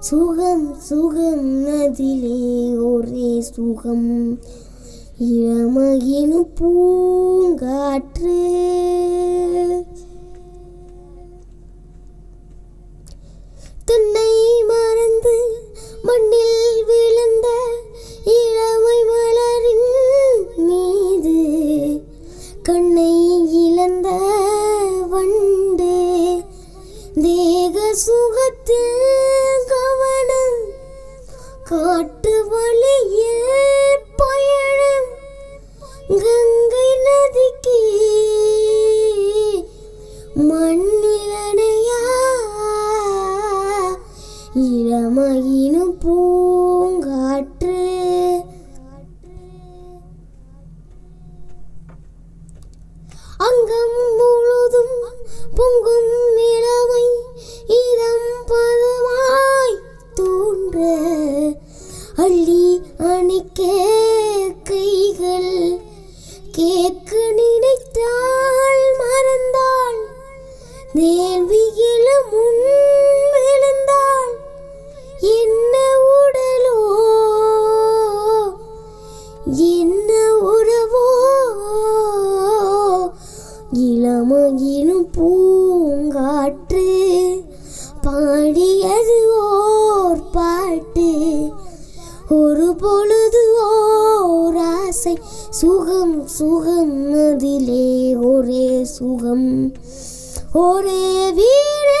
சுகம் சுகம் அதிலே ஒரே சுகம் இளமையினும் பூங்காற்று காட்டு வழியில் பயணம். கங்கை தேவியிலும் முன் விழுந்தாள் என்ன உடலோ? என்ன உறவோ? இளமையிலும் பூங்காற்று பாடியது ஓர் பாட்டு. ஒரு பொழுது ஓர் ஆசை. சுகம் சுகம் அதிலே ஒரே சுகம். ஒரே வீணை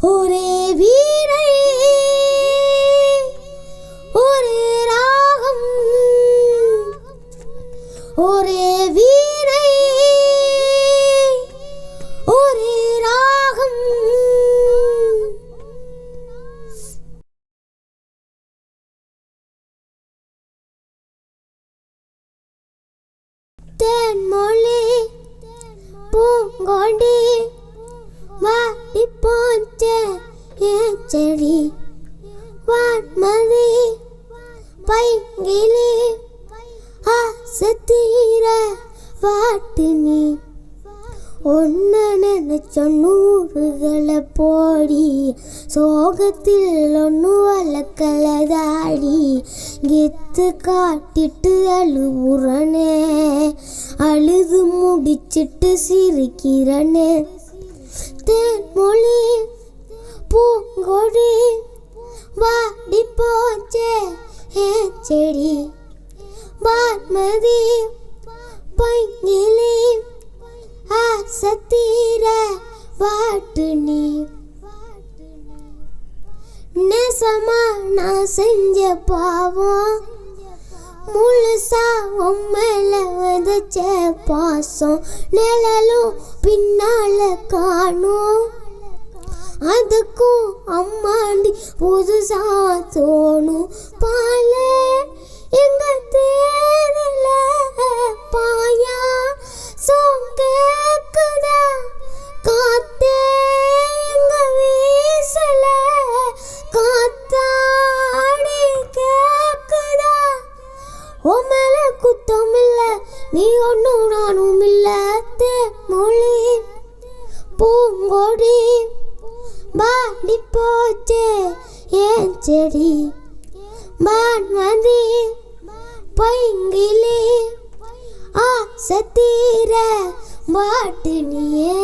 ஒரே வீரே ஒரே ராகம் ஒரே வீணை ஒரே ராகம். தென்மொழி பூங்கொடி வா போஞ்ச என் செடி வான்மதி பைங்கிலி ஆசத்தீர வாட்டு நீ ஒன்று நினைச்ச நூறுகளை போடி சோகத்தில் ஒன்று வளர்க்கலதாடி கெத்து காட்டிட்டு அழுவுறனே அழுது முடிச்சிட்டு சிரிக்கிறனே மொழி பூங்கொடி வாடி போச்சே செடி. பான்மதி பங்கிலி ஆசத்தீர வாட்டு நீ நெசமா நான் செஞ்ச பாவம் முழுசா உண்மையில விதைச்ச பாசம். மொழி பூங்கொடி பாடி போச்சு ஏன் செடி? வான்மதி பைங்கிலே ஆசத்தீர மாட்டு நீயே